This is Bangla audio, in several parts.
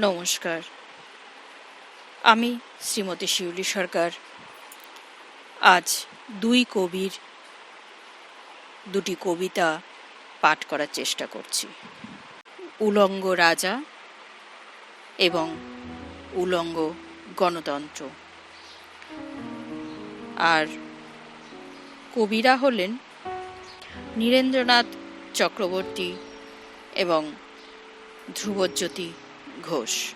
নমস্কার। আমি শ্রীমতী শিউলি সরকার। আজ দুই কবির, দুটি কবিতা পাঠ করার চেষ্টা করছি। উলঙ্গ রাজা এবং উলঙ্গ গণতন্ত্র। আর কবিরা হলেন নীরেন্দ্রনাথ চক্রবর্তী এবং ধ্রুবজ্যোতি ঘোষ।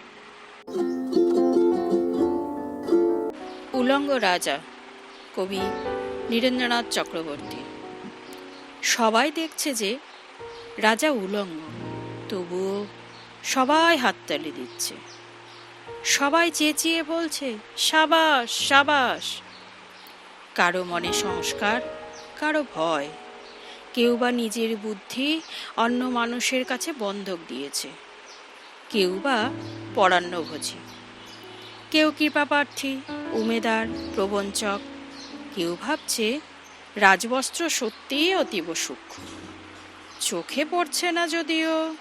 উলঙ্গ রাজা, কবি নীরেন্দ্রনাথ চক্রবর্তী। সবাই দেখছে যে রাজা উলঙ্গ, তবুও সবাই হাততালি দিচ্ছে। সবাই চেঁচিয়ে বলছে, সাবাস সাবাস। কারও মনে সংস্কার, কারও ভয়। কেউ বা নিজের বুদ্ধি অন্য মানুষের কাছে বন্ধক দিয়েছে। কেউ বা পরান্নভোজী কেউ কৃপাপ্রার্থী উমেদার, প্রবঞ্চক। কেউ ভাবছে রাজবস্ত্র সত্যিই অতীব সূক্ষ্ম। চোখে পড়ছে না যদিও,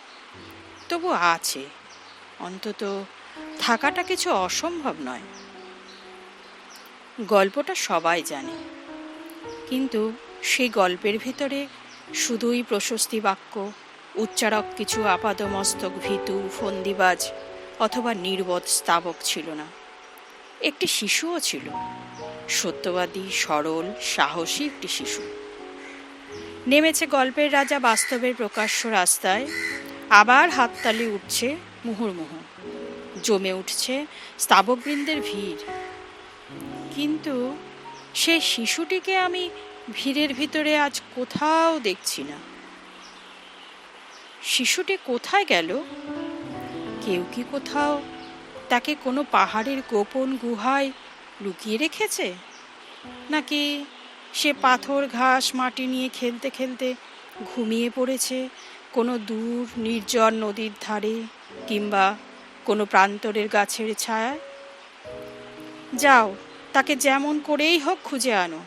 তবু আছে। অন্তত থাকাটা কিছু অসম্ভব নয়। গল্পটা সবাই জানে। কিন্তু সেই গল্পের ভিতরে শুধুই প্রশস্তি বাক্য উচ্চারক কিছু আপাদমস্তক, ভীতু, ফন্দিবাজ অথবা নির্বোধ স্তাবক ছিল না। একটি শিশুও ছিল। সত্যবাদী, সরল, সাহসী একটি শিশু। নেমেছে গল্পের রাজা বাস্তবের প্রকাশ্য রাস্তায়, আবার হাততালি উঠছে মুহুর্মুহু। জমে উঠছে স্তাবকবৃন্দের ভিড়। কিন্তু সেই শিশুটিকে আমি ভিড়ের ভিতরে আজ কোথাও দেখছি না। শিশুটি কোথায় গেল? কেউ কি কোথাও তাকে কোনো পাহাড়ের গোপন গুহায় লুকিয়ে রেখেছে? নাকি সে পাথর, ঘাস, মাটি নিয়ে খেলতে খেলতে ঘুমিয়ে পড়েছে কোনো দূর, নির্জন নদীর ধারে কিংবা কোনো প্রান্তরের গাছের ছায়ায়? যাও, তাকে যেমন করেই হোক খুঁজে আনো।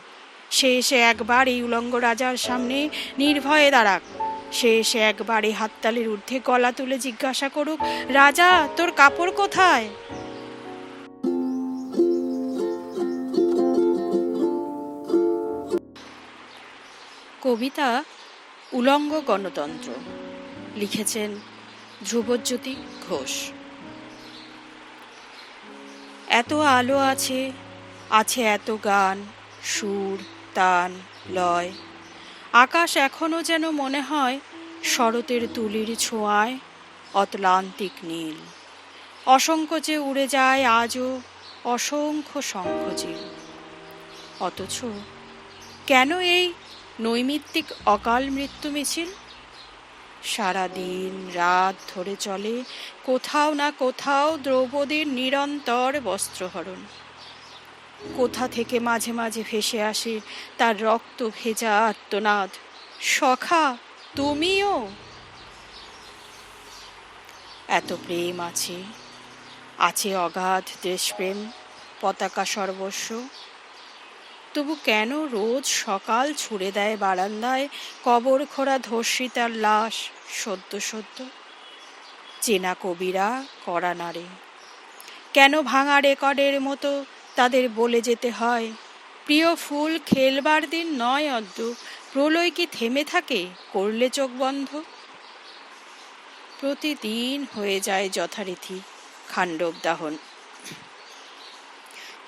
সে এসে একবার এই উলঙ্গ রাজার সামনে নির্ভয়ে দাঁড়াক। সে এসে একবার হাততালির ঊর্ধ্বে গলা তুলে জিজ্ঞাসা করুক, রাজা, তোর কাপড় কোথায়? কবিতা উলঙ্গ গণতন্ত্র, লিখেছেন ধ্রুবজ্যোতি ঘোষ। এত আলো আছে আছে এত গান, সুর তান লয়। আকাশ এখনও যেন মনে হয় শরতের তুলির ছোঁয়ায় অতলান্তিক নীল। অসংকোচে উড়ে যায় আজও অসংখ্য শঙ্খচিল অথচ কেন এই নৈমিত্তিক অকাল মৃত্যু মিছিল? সারা দিন রাত ধরে চলে কোথাও না কোথাও দ্রৌপদীর নিরন্তর বস্ত্রহরণ। কোথা থেকে মাঝে মাঝে ভেসে আসে তার রক্ত ভেজা আর্তনাদ। সখা, তুমিও? এত প্রেম আছে। আছে অগাধ দেশপ্রেম, পতাকা সর্বস্ব। তবু কেন রোজ সকাল ছুড়ে দেয় বারান্দায় কবর খোড়া ধর্ষিতার লাশ? সদ্য সদ্য চেনা কবিরা করা নাড়ে। কেন ভাঙা রেকর্ডের মতো তাদের বলে যেতে হয়, প্রিয় ফুল, খেলবার দিন নয় অদ্য প্রলয় কি থেমে থাকে? করলে চোখ বন্ধ? প্রতিদিন হয়ে যায় যথারীতি খাণ্ডব দাহন।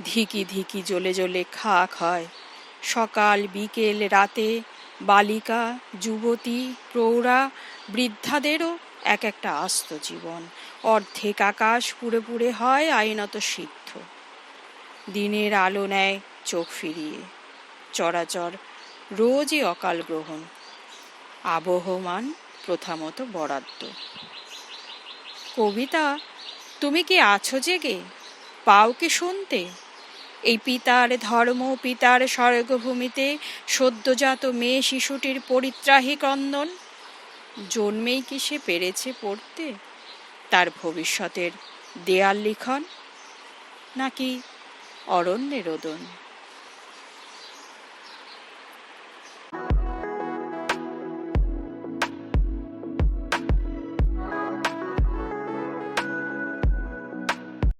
ধিকি ধিকি জ্বলে জ্বলে খাক হয় সকাল, বিকেল, রাতে বালিকা, যুবতী, প্রৌঢ়া, বৃদ্ধাদেরও এক একটা আস্ত জীবন। অর্ধেক আকাশ পুড়ে পুড়ে হয় আইনত সিদ্ধ দিনের আলো নেয় চোখ ফিরিয়ে। চরাচর রোজই অকাল গ্রহণ। আবহমান প্রথামতো বরাদ্দ। কবিতা, তুমি কি আছো জেগে? পাও কি শুনতে? এই পিতার ধর্ম, পিতার স্বর্গভূমিতে সদ্যজাত মেয়ে শিশুটির পরিত্রাহী ক্রন্দন। জন্মেই কি সে পেরেছে পড়তে? তার ভবিষ্যতের দেয়াল লিখন? নাকি অরণ্যে রোদন